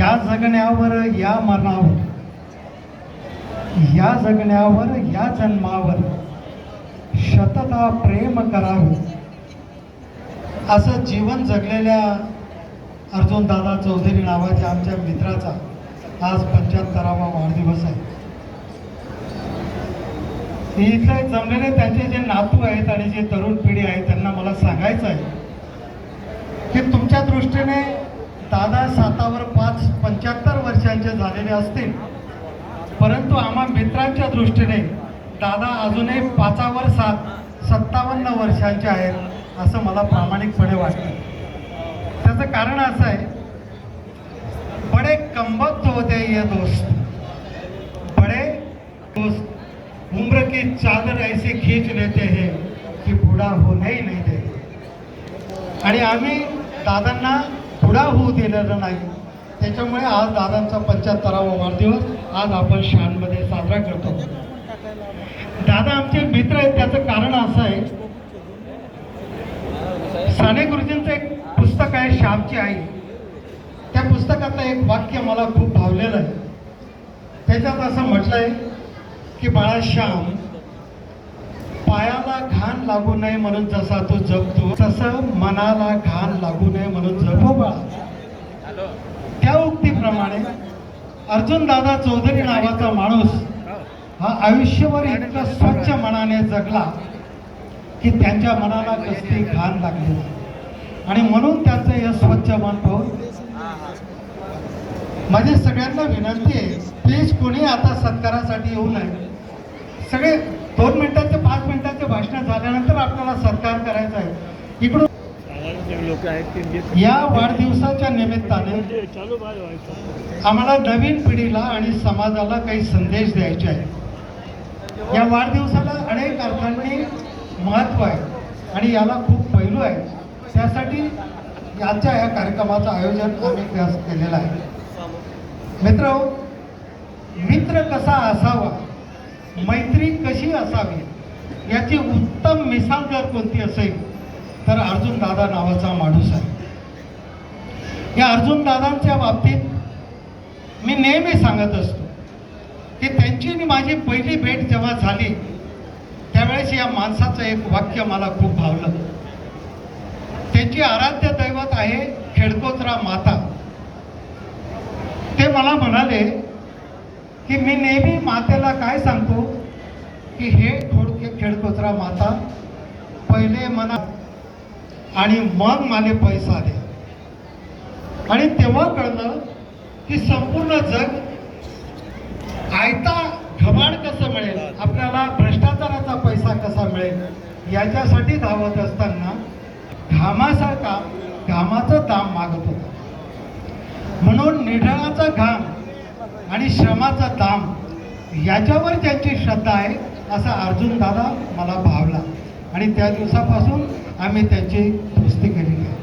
या जगण्यावर या मनावर या जगण्यावर या जन्मावर शतता प्रेम करावे. असं जीवन जगलेल्या अर्जुन दादा चौधरी नावाच्या आमच्या मित्राचा आज पंच्याहत्तरावा वाढदिवस आहे. इथले जमलेले त्यांचे जे नातू आहेत आणि जे तरुण पिढी आहे त्यांना मला सांगायचं आहे की तुमच्या दृष्टीने दादा सातावर पाच पंच्याहत्तर वर्षांचे झालेले असतील. परंतु आम्हा मित्रांच्या दृष्टीने दादा अजूनही पाचावर सात सत्तावन्न वर्षांचे आहेत असं मला प्रामाणिकपणे वाटतं. त्याचं कारण असं आहे बडे कमबख्त होते ये दोस्त. बड़े दोस्त उम्र की चादर ऐसे खींच लेते हैं की बुढा होने नाही दे आणि आम्ही दादांना पुढा होऊ दिलेला नाही. त्याच्यामुळे आज दादांचा पंच्याहत्तरावा वाढदिवस आज आपण शानमध्ये साजरा करतो. दादा आमचे मित्र आहेत त्याचं कारण असं आहे साने गुरुजींचं एक पुस्तक आहे श्यामची आई. त्या पुस्तकातलं एक वाक्य मला खूप भावलेलं आहे. त्याच्यात असं म्हटलंय की बाळा श्याम पायाला घाण लागू नये म्हणून जसा तो जगतो तसं मनाला घाण लागू नये म्हणून जपो बाळा त्या उक्तीप्रमाणे अर्जुन दादा चौधरी नावाचा माणूस हा आयुष्यभर इतका स्वच्छ मनाने जगला की त्यांच्या मनाला कसली घाण लागली आणि म्हणून त्याचं हे स्वच्छ मन पाहून माझी सगळ्यांना विनंती आहे प्लीज कोणी आता सत्कारासाठी येऊ नये. सगळे दोन मिनिटाचे पाच मिनिटाचे भाषण झाल्यानंतर आपल्याला सत्कार करायचा आहे. इकडून लोक आहेत ते जे- या वाढदिवसाच्या निमित्ताने म्हणजे आम्हाला नवीन पिढीला आणि समाजाला काही संदेश द्यायचे आहे. या वाढदिवसाला अनेक अर्थांनी महत्त्व आहे आणि याला खूप पैलू आहे. त्यासाठी याच्या या कार्यक्रमाचं आयोजन आम्ही केलेलं आहे. मित्र मित्र कसा असावा मैत्री कशी असावी? याची उत्तम मिसाल जर कोणती असेल? तर अर्जुन दादा नावाचा माणूस आहे. या अर्जुन दादांच्या बाबतीत मी नेहमी सांगत असतो की त्यांची आणि माझी पहिली भेट जेव्हा झाली त्यावेळेस या माणसाचं एक वाक्य मला खूप भावलं. त्यांची आराध्य दैवत आहे खेडकोचरा माता. ते मला म्हणाले की मी नेहमी मातेला काय सांगतो? की हे थोडके खेडकोचरा माता पहिले मना आणि मग माने पैसा दे. आणि तेव्हा कळलं की संपूर्ण जग आयता घबाड कसं मिळेल? आपल्याला भ्रष्टाचाराचा पैसा कसा मिळेल? याच्यासाठी धावत असताना घामासारखा घामाचं दाम मागत होता. म्हणून निढळाचा घाम आणि श्रमाचा दाम याच्यावर त्यांची श्रद्धा आहे असा अर्जुन दादा मला भावला. आणि त्या दिवसापासून आम्ही त्यांची दुरुस्ती केलेली आहे.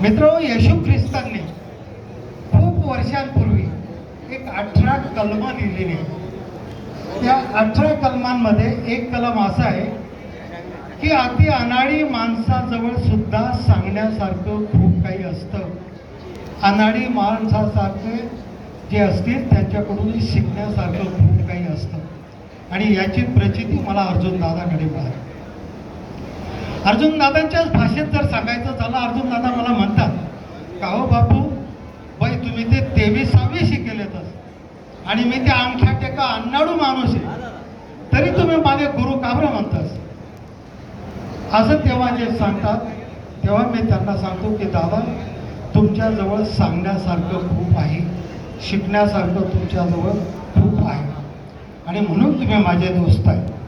मित्र येशू ख्रिस्तांनी खूप वर्षांपूर्वी एक अठरा कलमं लिहिलेली त्या अठरा कलमांमध्ये एक कलम असा आहे की अति अनाडी माणसाजवळ सुद्धा सांगण्यासारखं खूप काही असतं. अनाडी माणसासारखे जे असतील त्यांच्याकडून शिकण्यासारखं खूप काही असतं. आणि याची प्रचिती मला अर्जुन दादाकडे मिळाली अर्जुन दादांच्याच भाषेत जर सांगायचं झालं अर्जुन दादा मला म्हणतात का हो बापू? बाई तुम्ही ते तेवीसावी शिकेलेत आणि मी ते आमख्या टेका अन्नाडू माणूस आहे. तरी तुम्ही माझे गुरु काबर म्हणतास? असं तेव्हा जे सांगतात तेव्हा मी त्यांना सांगतो की दादा तुमच्याजवळ सांगण्यासारखं खूप आहे. शिकण्यासारखं तुमच्याजवळ खूप आहे. आणि म्हणून तुम्ही माझे दोस्त आहे.